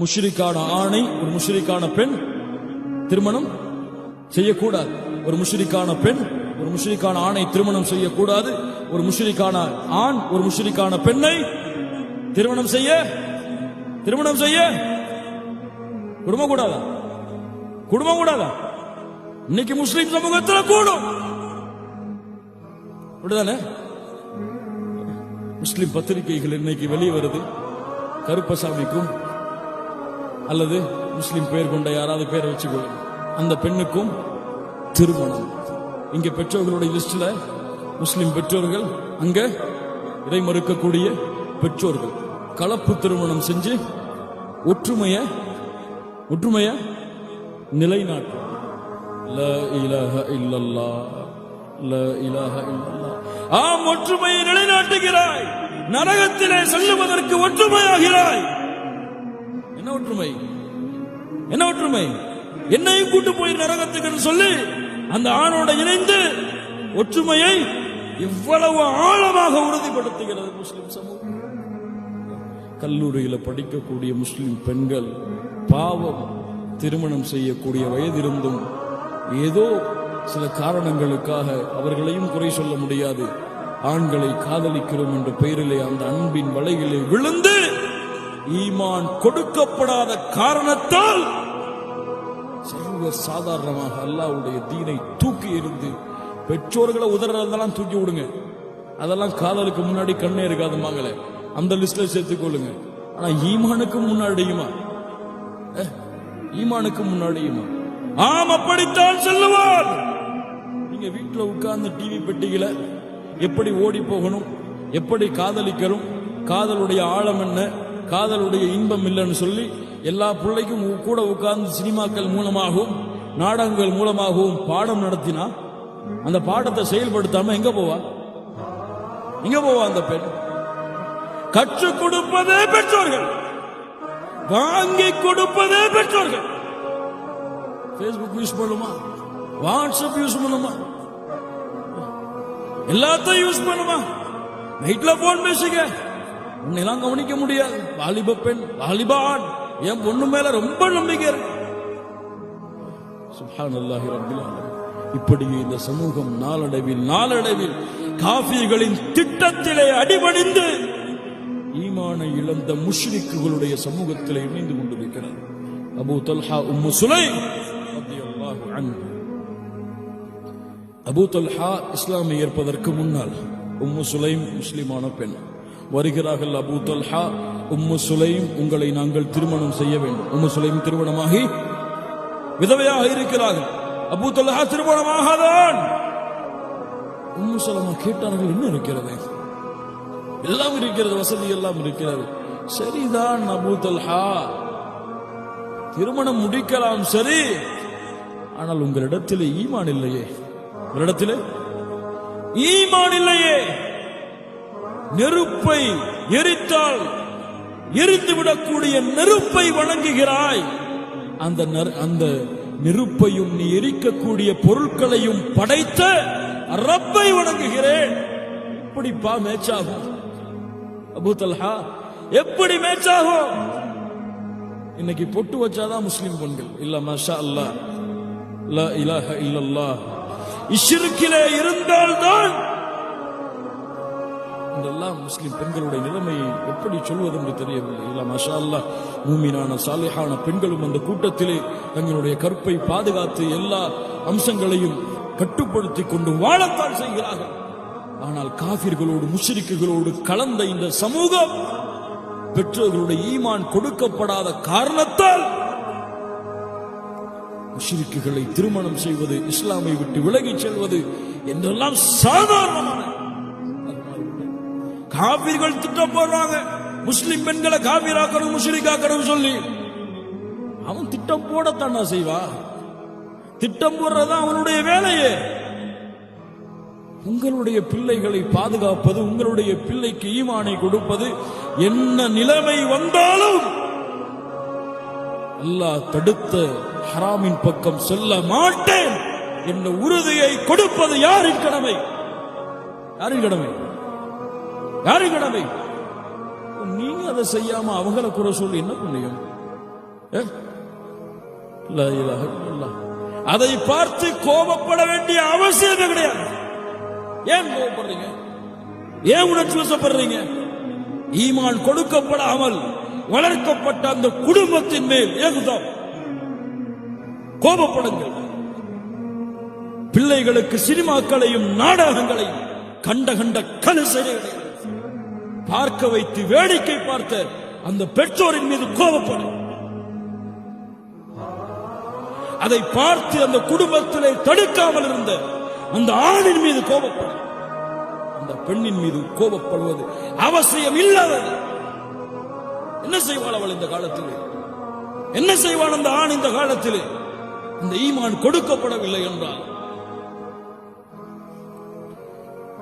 முஷ்ரிக்கான ஆணை ஒரு முஷ்ரிக்கான பெண் திருமணம் செய்யக்கூடாது. ஒரு முஷ்ரிக்கான பெண் ஒரு முஷ்ரிக்கான ஆணை திருமணம் செய்யக்கூடாது. ஒரு முஷ்ரிக்கான ஆண் ஒரு முஷ்ரிக்கான பெண்ணை திருமணம் செய்ய திருமணம் செய்ய குடும்பம் கூடாதா? குடும்பம் கூடாதா? இன்னைக்கு முஸ்லிம் சமூகத்தில் கூடும். அப்படிதானே? முஸ்லிம் பத்திரிகைகள் இன்னைக்கு வெளியே வருது கருப்பசாமிக்கும் அல்லது முஸ்லீம் பெயர் கொண்ட யாராவது பேரை வச்சுக்கோ அந்த பெண்ணுக்கும் திருமணம். இங்க பெற்றோர்களுடைய லிஸ்ட்ல முஸ்லிம் பெற்றோர்கள் அங்க இதை மறுக்கக்கூடிய பெற்றோர்கள். கலப்பு திருமணம் செஞ்சு ஒற்றுமைய ஒற்றுமைய நிலைநாட்டும் ஆம் ஒற்றுமையை நிலைநாட்டுகிறாய். நரகத்திலே செல்லுவதற்கு ஒற்றுமையாகிறாய். என்ன ஒற்றுமை? என்ன ஒற்றுமை? என்னையும் கூட்டு போய் நரகத்துக்கு சொல்லி அந்த ஆணோட இணைந்து ஒற்றுமையை இவ்வளவு ஆழமாக உறுதிப்படுத்துகிறது முஸ்லிம் சமூகம். கல்லூரியில படிக்கக்கூடிய முஸ்லிம் பெண்கள் பாவம் திருமணம் செய்யக்கூடிய வயதிருந்தும் ஏதோ சில காரணங்களுக்காக அவர்களையும் குறை சொல்ல முடியாது. ஆண்களை காதலிக்கிறோம் என்ற பெயரிலே அந்த அன்பின் வலையிலே விழுந்து ஈமான் கொடுக்கப்படாத காரணத்தால் சர்வ சாதாரணமாக அல்லாஹ்வுடைய தீனை தூக்கி எறிந்து பெற்றோர்களை உதறதெல்லாம் தூக்கி விடுங்க. அதெல்லாம் காதலுக்கு முன்னாடி கண்ணே இருக்காது மகளே. அந்த லிஸ்ட்ல சேர்த்துக்கொள்ளுங்க ஆனா ஈமானுக்கு முன்னாடியுமா? ஈமானுக்கு முன்னாடியுமா? ஆம் அப்படித்தான் சொல்லுவார். நீங்க வீட்டுல உட்கார்ந்து டிவி பெட்டிகளை எப்படி ஓடி போகணும் எப்படி காதலிக்கணும் காதலுடைய ஆழம் என்ன காதலுடைய இன்பம் இல்லைன்னு சொல்லி எல்லா பிள்ளைக்கும் கூட உட்கார்ந்து சினிமாக்கள் மூலமாகவும் நாடகங்கள் மூலமாகவும் பாடம் நடத்தினா அந்த பாடத்தை செயல்படுத்தாம எங்க போவா? எங்க போவா அந்த பெண்? கற்றுக் கொடுப்பதே பெற்றோர்கள். வாங்கி கொடுப்பதே பெற்றோர்கள். ஃபேஸ்புக் யூஸ் பண்ணுமா? வாட்ஸ்அப் யூஸ் பண்ணுமா? எல்லாத்தையும் யூஸ் பண்ணுமா? நைட்ல போன் பேசுங்க. உன்னையெல்லாம் கவனிக்க முடியாது. வாலிப பெண் வாலிபான். என் பொண்ணு மேல ரொம்ப நம்பிக்கை இருக்கு. இப்படி இந்த சமூகம் நாளடைவில் நாளடைவில் காஃபிகளின் திட்டத்திலே அடிபணிந்து ஈமானை இழந்த முஷ்ரிக்குகளுடைய சமூகத்திலே இணைந்து கொண்டிருக்கிறது Abu Talha Umm Sulaim Abu Talha இஸ்லாமை ஏற்பதற்கு முன்னால் உம்மு சுலைம் முஸ்லிமான பெண். வருகிறார்கள் அபு தல்ஹா. உம்மு சுலைம் உங்களை நாங்கள் திருமணம் செய்ய வேண்டும். உம்மு சுலைம் திருமணமாகி விதவையாக இருக்கிறார்கள். அபு தல்ஹா திருமணமாகாதான். உம்மு சுலமா கேட்டார்கள் என்ன இருக்கிறது? எல்லாம் இருக்கிறது வசதி எல்லாம் இருக்கிறது. சரிதான் அபு தல்ஹா. திருமணம் முடிக்கலாம் சரி. ஆனால் உங்களிடத்தில் ஈமான் இல்லையே. உங்களிடத்தில் ஈமான் இல்லையே. நெருப்பை எரித்தால் எரிந்து விடக்கூடிய நெருப்பை வணங்குகிறாய். அந்த அந்த நெருப்பையும் நீ எரிக்கக்கூடிய பொருட்களையும் படைத்த ரப்பை வணங்குகிறேன். எப்படிப்பா மேட்ச் ஆகும் அபுதல்ஹா எப்படி மேட்சாகும் இன்னைக்கு பொட்டு வச்சாதான் முஸ்லிம் பெண்கள். இல்ல மஷா அல்லாஹ். இல்ல இலாஹ இல்லல்லா இஷிருக்கிலே இருந்தால்தான் என்றெல்லாம் முஸ்லிம் பெண்களுடைய நிலைமையை எப்படி சொல்வது என்று தெரியவில்லை. இல்ல மஷா அல்லா மூமினான சாலையான பெண்களும் அந்த கூட்டத்திலே தங்களுடைய கற்பை பாதுகாத்து எல்லா அம்சங்களையும் கட்டுப்படுத்தி கொண்டு வாழத்தான் செய்கிறார்கள். ஆனால் காபிர்களோடு முஷ்ரிக்குகளோடு கலந்த இந்த சமூகம் பெற்றோர்களுடைய ஈமான் கொடுக்கப்படாத காரணத்தால் முஷ்ரிக்குகளை திருமணம் செய்வது இஸ்லாமை விட்டு விலகிச் செல்வது என்றெல்லாம் சாதாரணமான காபீர்கள் திட்டம் போடுறாங்க. முஸ்லிம் பெண்களை காபீராக்கணும் முஸ்லிக்காக்கணும் சொல்லி. அவன் திட்டம் போடத்தானா செய்வா? திட்டம் போடுறதா அவனுடைய வேலையே. உங்களுடைய பிள்ளைகளை பாதுகாப்பது உங்களுடைய பிள்ளைக்கு ஈமானை கொடுப்பது என்ன நிலைமை வந்தாலும் அல்லாஹ் தடுத்த ஹராமின் பக்கம் செல்ல மாட்டேன். என்ற உறுதியை கொடுப்பது யாரின் கடமை? யாரின் கடமை? யாரு கடமை நீங்க அதை செய்யாம அவங்கள குறை சொல்லி என்ன புண்ணியம்? அதை பார்த்து கோபப்பட வேண்டிய அவசியமே கிடையாது. ஏன் கோபப்படுறீங்க? ஏன் உணர்ச்சி வசப்படுறீங்க? ஈமான் கொடுக்கப்படாமல் வளர்க்கப்பட்ட அந்த குடும்பத்தின் மேல் ஏகுதம் கோபப்படுங்கள். பிள்ளைகளுக்கு சினிமாக்களையும் நாடகங்களையும் கண்ட கண்ட கலுசைகளை பார்க்க வைத்து வேடிக்கை பார்த்த அந்த பெற்றோரின் மீது கோபப்படும் அதை பார்த்து அந்த குடும்பத்திலே தடுக்காமல் இருந்த அந்த ஆணின் மீது கோபப்படும் அந்த பெண்ணின் மீது கோபப்படுவது அவசியம் இல்லாதது. என்ன செய்வாள் அவள் இந்த காலத்திலே? என்ன செய்வான் அந்த ஆண் இந்த காலத்திலே? இந்த ஈமான் கொடுக்கப்படவில்லை என்றால்